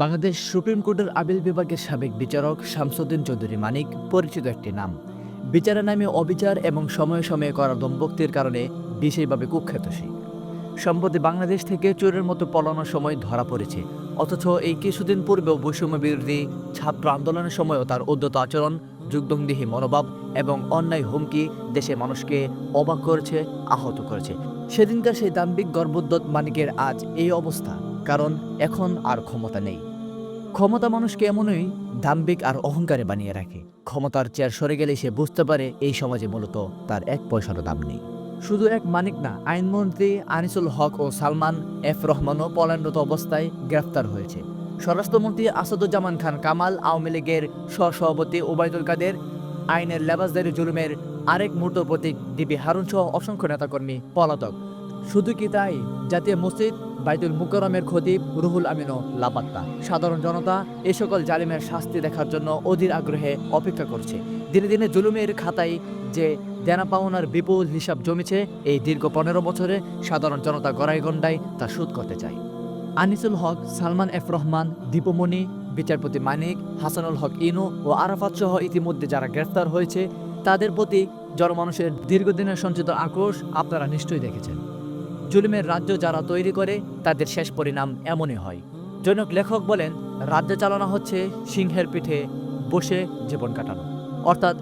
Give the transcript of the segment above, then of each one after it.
Bangladesh supreme কোর্টের appeal বিভাগের সাবেক বিচারক শামসুদ্দিন চৌধুরী মানিক পরিচিত একটি নাম। বিচারের নামে অবিচার এবং সময়ে সময়ে করা দম্ভক্তির কারণে বিশেষভাবে কুখ্যাত সে। সম্প্রতি বাংলাদেশ থেকে চোরের মতো পলানোর সময় ধরা পড়েছে। অথচ এই কিছুদিন পূর্বেও বৈষম্য বিরোধী ছাত্র আন্দোলনের সময়ও তার উদ্যত আচরণ যুগদংদিহী মনোভাব এবং অন্যায় হুমকি দেশে মানুষকে অবাক করেছে, আহত করেছে। সেদিনকার সেই দাম্ভিক গর্বোদ্যত মানিকের আজ এই অবস্থা। কারণ এখন আর ক্ষমতা নেই। ক্ষমতা মানুষকে এমনই দাম্ভিক আর অহংকারে বানিয়ে রাখে। ক্ষমতার চেয়ার সরে গেলে সে বুঝতে পারে এই সমাজে মূলত তার এক পয়সারও দাম নেই। শুধু এক মানিক না, আইনমন্ত্রী আনিসুল হক ও সালমান এফ রহমানও পলায়নরত অবস্থায় গ্রেফতার হয়েছে। স্বরাষ্ট্রমন্ত্রী আসাদুজ্জামান খান কামাল আওয়ামী লীগের সহসভাপতি ওবায়দুল কাদের, আইনের লেবাসদারি জুলুমের আরেক মূর্ত প্রতীক ডিবি হারুন সহ অসংখ্য নেতাকর্মী পলাতক। শুধু কি তাই? জাতীয় মসজিদ, বাইতুল মুকরমের খতিব রুহুল আমিনও লাপাত্তা। সাধারণ জনতা এ সকল জালিমের শাস্তি দেখার জন্য অধীর আগ্রহে অপেক্ষা করছে। দিনে দিনে জুলুমের খাতায় যে দেনা পাওনার বিপুল হিসাব জমেছে, এই দীর্ঘ পনেরো বছরে সাধারণ জনতা গড়াই গন্ডায় তা শোধ করতে চায়। আনিসুল হক, সালমান এফ রহমান দীপমণি বিচারপতি মানিক, হাসানুল হক ইনু ও আরাফাত সহ ইতিমধ্যে যারা গ্রেফতার হয়েছে, তাদের প্রতি জনমানুষের দীর্ঘদিনের সঞ্চিত আক্রোশ আপনারা নিশ্চয়ই দেখেছেন। জুলুমের রাজ্য যারা তৈরি করে, তাদের শেষ পরিণাম এমনই হয়। জনক লেখক বলেন, রাজ্য চালানো হচ্ছে সিংহের পিঠে বসে জীবন কাটানো। অর্থাৎ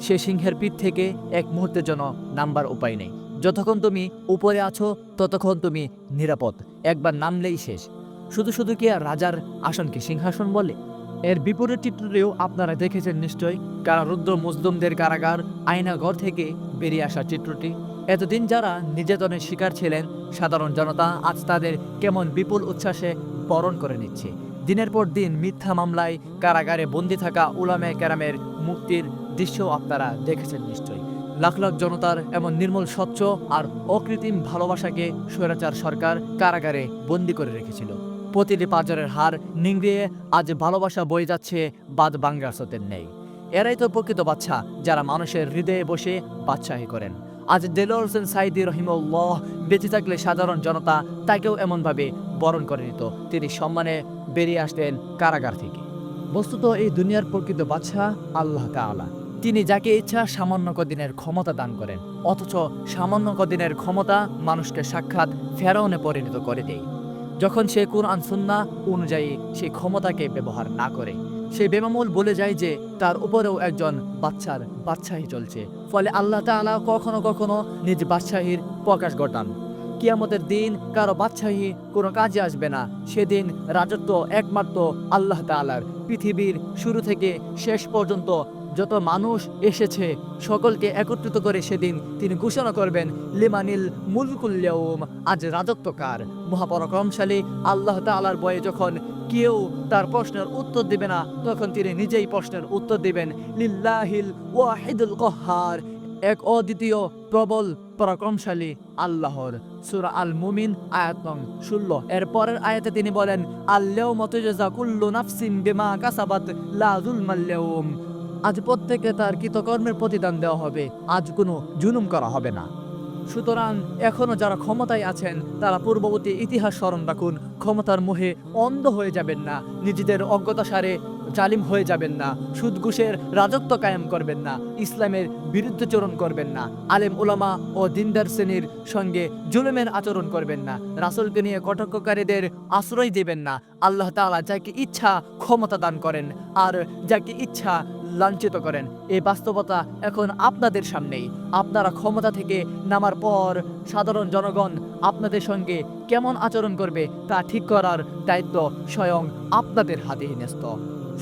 সে সিংহের পিঠ থেকে এক মুহূর্তের জন্য নাম্বার উপায় নেই। যতক্ষণ তুমি উপরে আছো, ততক্ষণ তুমি নিরাপদ। একবার নামলেই শেষ। শুধু শুধু কি আর রাজার আসনকে সিংহাসন বলে? এর বিপরীত চিত্রটিও আপনারা দেখেছেন নিশ্চয়ই। কারারুদ্র মুসদুমদের কারাগার আয়নাঘর থেকে বেরিয়ে আসা চিত্রটি। এতদিন যারা নির্যাতনের শিকার ছিলেন, সাধারণ জনতা আজ তাদের কেমন বিপুল উচ্ছ্বাসে বরণ করে নিচ্ছে। দিনের পর দিন মিথ্যা মামলায় কারাগারে বন্দী থাকা উলামে ক্যারামের মুক্তির দৃশ্য আপনারা দেখেছেন নিশ্চয়ই। লাখ লাখ জনতার এমন নির্মল স্বচ্ছ আর অকৃত্রিম ভালোবাসাকে স্বৈরাচার সরকার কারাগারে বন্দি করে রেখেছিল। প্রতিটি পাজরের হার নিংড়িয়ে আজ ভালোবাসা বয়ে যাচ্ছে বাদ বাঙ্গার স্রোতের নেই এরাই তো প্রকৃত বাচ্চা যারা মানুষের হৃদয়ে বসে বাদশাহী করেন। আজ দেলোর হোসেন সাইদি রহিমউল্লাহ বেঁচে থাকলে সাধারণ জনতা তাকেও এমনভাবে বরণ করে নিত। তিনি সম্মানে বেরিয়ে আসতেন কারাগার থেকে। বস্তুত এই দুনিয়ার প্রকৃত বাদশাহ আল্লাহ তাআলা। তিনি যাকে ইচ্ছা সামান্য কদিনের ক্ষমতা দান করেন, অথচ সামান্য কদিনের ক্ষমতা মানুষকে সাক্ষাৎ ফেরাউনে পরিণত করে দেয়। যখন সে কোরআন সুন্না অনুযায়ী সেই ক্ষমতাকে ব্যবহার না করে, সে বেমামুল বলে যায় যে তার উপরেও একজন বাচ্চার বাদশাহী চলছে। ফলে আল্লাহ তালা কখনো কখনো নিজ বাদশাহীর প্রকাশ ঘটান। কিয়ামতের দিন কারও বাদশাহী কোনো কাজে আসবে না। সেদিন রাজত্ব একমাত্র আল্লাহ তালার পৃথিবীর শুরু থেকে শেষ পর্যন্ত যত মানুষ এসেছে, সকলকে একত্রিত করে সেদিন তিনি ঘোষণা করবেন, লিমানিল মুলকুল্যৌম আজ রাজত্বকার। মহাপরাক্রমশালী আল্লাহ তাআলার বয়ে যখন কেউ তার প্রশ্নের উত্তর দিবে না, তখন তিনি নিজেই প্রশ্নের উত্তর দিবেন, লিল্লাহিল ওয়াহিদুল কহার, এক অদ্বিতীয় প্রবল পরাক্রমশালী আল্লাহর। সুরা আল মুমিন আয়াত ষোলো। এর পরের আয়াতে তিনি বলেন আল্লাহ মতজা নাফসিম কাসাবাত লা যুলমাল আজ প্রত্যেকে তার কৃতকর্মের প্রতিদান দেওয়া হবে। আজ কোনো জুলুম করা হবে না। সুতরাং এখনও যারা ক্ষমতায় আছেন, তারা পূর্ববর্তী ইতিহাস স্মরণ রাখুন। ক্ষমতার মোহে অন্ধ হয়ে যাবেন না। নিজেদের অজ্ঞতা সারে জালিম হয়ে যাবেন না। সুদ ঘুষের রাজত্ব কায়েম করবেন না। ইসলামের বিরুদ্ধচরণ করবেন না। আলেম ওলামা ও দিনদার শ্রেণির সঙ্গে জুলুমের আচরণ করবেন না। রাসুলকে নিয়ে কটককারীদের আশ্রয় দেবেন না। আল্লাহ তাআলা যাকে ইচ্ছা ক্ষমতা দান করেন। আর যাকে ইচ্ছা লাঞ্ছিত করেন। এই বাস্তবতা এখন আপনাদের সামনেই। আপনারা ক্ষমতা থেকে নামার পর সাধারণ জনগণ আপনাদের সঙ্গে কেমন আচরণ করবে তা ঠিক করার দায়িত্ব স্বয়ং আপনাদের হাতে ন্যস্ত।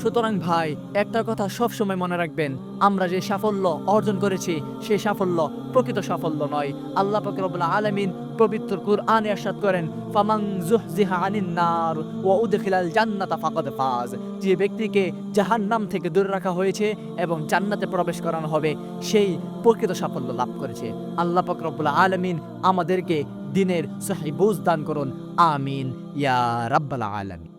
সুতরাং ভাই, একটা কথা সব সময় মনে রাখবেন। আমরা যে সাফল্য অর্জন করেছি সেই সাফল্য প্রকৃত সাফল্য নয়। আল্লাহ ফকরবুল্লা আলমিন পবিত্র কুরআনে আসাদ করেন ফামাং জুহজিহা আনিন নার ও উদেখিলাল জান্নাতা ফাকদ ফাজ। যে ব্যক্তিকে জাহান্নাম থেকে দূরে রাখা হয়েছে এবং জান্নাতে প্রবেশ করানো হবে, সেই প্রকৃত সাফল্য লাভ করেছে। আল্লাহ পাক রব্বুল আমাদেরকে দিনের সাহেব বুঝ দান করুন। আমিন। ইয়া রাব্বাল আলমিন।